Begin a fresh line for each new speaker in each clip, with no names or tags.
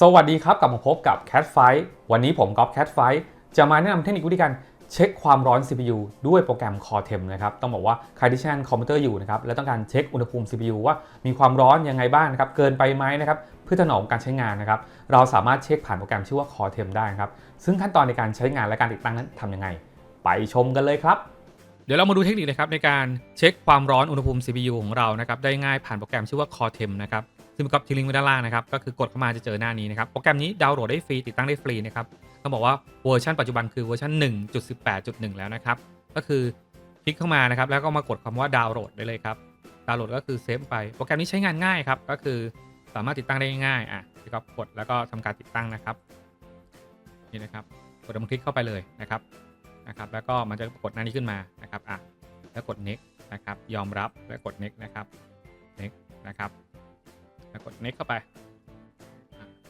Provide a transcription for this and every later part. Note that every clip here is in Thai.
สวัสดีครับกลับมาพบกับ Cat Fight วันนี้ผมก๊อฟ Cat Fight จะมาแนะนำเทคนิควิธีการเช็คความร้อน CPU ด้วยโปรแกรม Core Temp นะครับต้องบอกว่าใครที่ใช้งานคอมพิวเตอร์อยู่นะครับและต้องการเช็คอุณหภูมิ CPU ว่ามีความร้อนยังไงบ้างนะครับเกินไปไหมนะครับเพื่อถนอมการใช้งานนะครับเราสามารถเช็คผ่านโปรแกรมชื่อว่า Core Temp ได้นะครับซึ่งขั้นตอนในการใช้งานและการติดตั้งนั้นทำยังไง ไปชมกันเลยครับเดี๋ยวเรามาดูเทคนิคนะครับในการเช็คความร้อนอุณหภูมิ CPU ของเรานะครับได้ง่ายผ่านโปรแกรมชื่อว่า Core Temp นะครับ ซึ่งก็ทิ้งลิงก์ไว้ด้านล่างนะครับ ก็คือกดเข้ามาจะเจอหน้านี้นะครับ โปรแกรมนี้ดาวน์โหลดได้ฟรี ติดตั้งได้ฟรีนะครับต้องบอกว่าเวอร์ชันปัจจุบันคือเวอร์ชัน1.18.1 แล้วนะครับ ก็คือคลิกเข้ามานะครับ แล้วก็มากดคำว่าดาวน์โหลดได้เลยครับ ดาวน์โหลดก็คือเซฟไป โปรแกรมนี้ใช้งานง่ายครับ ก็คือสามารถติดตั้งได้ง่ายอะที่ก็กดแล้วก็ทำการติดตั้งนะครับ นี่นะครับ กดดับคลิกเข้าไปเลยนะครับ นะครับ แล้วก็มันจะกดหน้านี้ขึ้นมานะครับ อะ แล้วกด next นะครับ ยอมรับ แล้วกด next นะครับ next นะครับ แล้วกเข้าไป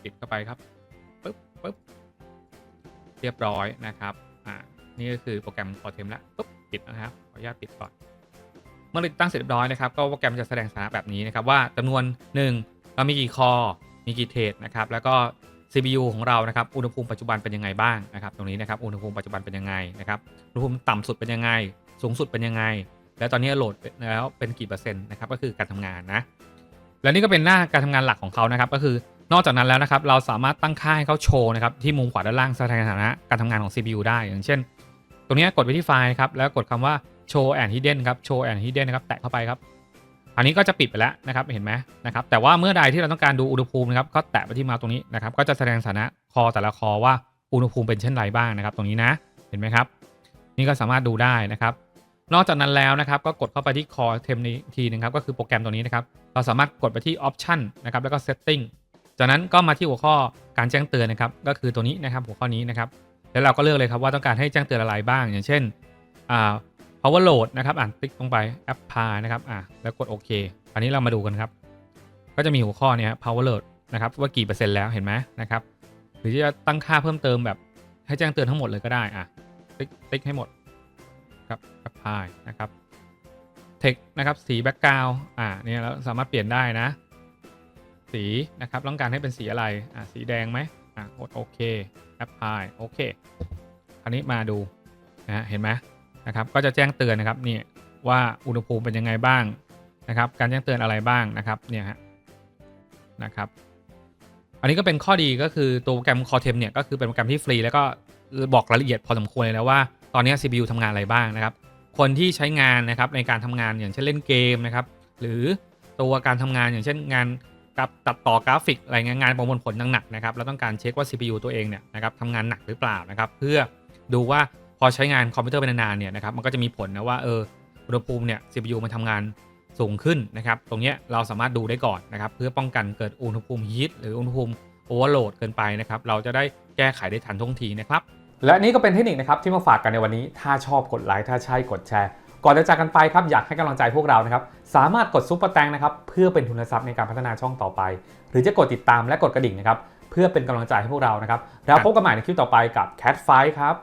ปิดเข้าไปครับปึ๊บปึ๊บเรียบร้อยนะครับอ่านี่ก็คือโปรแกรมพอเทมแล้วปึ๊บปิดนะครับขออนุญาตปิดก่อนเมื่อติดตั้งเสร็จเรียบร้อยนะครับก็โปรแกรมจะแสดงสถานะแบบนี้นะครับว่าจำนวน 1 เรามีกี่คอ มีกี่เทรดนะครับแล้วก็ CPU ของเรานะครับอุณหภูมิปัจจุบันเป็นยังไงบ้างนะครับตรงนี้นะครับอุณหภูมิปัจจุบันเป็นยังไงนะครับอุณหภูมิต่ำสุดเป็นยังไง สูงสุดเป็นยังไง แล้วตอนนี้โหลดแล้วเป็นกี่เปอร์เซ็นต์นะครับก็คือการทำงานนะ และนี่ก็เป็นหน้าการทำงานหลักของเขานะครับ ก็คือนอกจากนั้นแล้วนะครับเราสามารถตั้งค่าให้เขาโชว์นะครับที่มุมขวาด้านล่างแสดงสถานะการทำงานของ CPU ได้ อย่างเช่น ตรงนี้กดไปที่ไฟล์ครับแล้วกดคำว่า show and hidden ครับ show and hidden นะครับแตะเข้าไปครับ อันนี้ก็จะปิดไปแล้วนะครับเห็นไหมนะครับแต่ว่าเมื่อใดที่เราต้องการดูอุณหภูมินะครับก็แตะไปที่เมาส์ตรงนี้นะครับก็จะแสดงสถานะคอแต่ละคอว่าอุณหภูมิเป็นเช่นไรบ้างนะครับ ตรงนี้นะเห็นไหมครับ นี่ก็สามารถดูได้นะครับ นอกจากนั้นแล้วนะครับก็กดเข้าไปที่ Core Temp นี้อีกทีนึงครับก็คือโปรแกรมตัวนี้นะครับ เราสามารถกดไปที่ Option นะครับแล้วก็ Setting จากนั้นก็มาที่หัวข้อการแจ้งเตือนนะครับ ก็คือตัวนี้นะครับหัวข้อนี้นะครับ แล้วเราก็เลือกเลยครับว่าต้องการให้แจ้งเตือนอะไรบ้าง อย่างเช่นอ่า power load นะครับอ่านติ๊กลงไป apply นะครับอ่าแล้วกดโอเคอันนี้เรามาดูกันครับ ก็จะมีหัวข้อเนี้ย power load นะครับว่ากี่เปอร์เซ็นต์แล้วเห็นไหมนะครับ หรือจะตั้งค่าเพิ่มเติมแบบให้แจ้งเตือนทั้งหมดเลยก็ได้อะติ๊กติ๊กให้หมดครับ apply นะครับ text นะครับ สี background อ่าเนี่ยเราสามารถเปลี่ยนได้นะ สีนะครับต้องการให้เป็นสีอะไรอ่าสีแดงไหมอะกดโอเค apply โอเค คราวนี้มาดูนะเห็นไหมนะครับ ก็จะแจ้งเตือนนะครับนี่ว่าอุณหภูมิเป็นยังไงบ้างนะครับ การแจ้งเตือนอะไรบ้างนะครับเนี่ยฮะนะครับ อันนี้ก็เป็นข้อดีก็คือตัวโปรแกรม Core Temp เนี่ยก็คือเป็นโปรแกรมที่ฟรีแล้วก็บอกรายละเอียดพอสมควรเลยนะว่าตอนนี้ CPU ทำงานอะไรบ้างนะครับ คนที่ใช้งานนะครับในการทำงานอย่างเช่นเล่นเกมนะครับ หรือตัวการทำงานอย่างเช่นงานกับตัดต่อกราฟิกอะไรเงี้ยงานประมวลผลหนักๆนะครับแล้วต้องการเช็คว่า CPU ตัวเองเนี่ยนะครับทำงานหนักหรือเปล่านะครับ เพื่อดูว่าพอใช้งานคอมพิวเตอร์ไปนานๆเนี่ยนะครับมันก็จะมีผลนะว่าเอออุณหภูมิเนี่ย CPU มันทำงานสูงขึ้นนะครับ ตรงเนี้ยเราสามารถดูได้ก่อนนะครับ เพื่อป้องกันเกิดอุณหภูมิฮีทหรืออุณหภูมิโอเวอร์โหลดเกินไปนะครับ เราจะได้แก้ไขได้ทันท่วงทีนะครับ และนี่ก็เป็นเทคนิคนะครับที่มาฝากกันในวันนี้ ถ้าชอบกดไลค์ถ้าใช่กดแชร์ ก่อนจะจากกันไปครับอยากให้กำลังใจพวกเรานะครับสามารถกดซุปเปอร์แตงนะครับเพื่อเป็นทุนทรัพย์ในการพัฒนาช่องต่อไป หรือจะกดติดตามและกดกระดิ่งนะครับเพื่อเป็นกำลังใจให้พวกเรานะครับแล้วพบกันใหม่ในคลิปต่อไปกับ Cat f i ฟครับ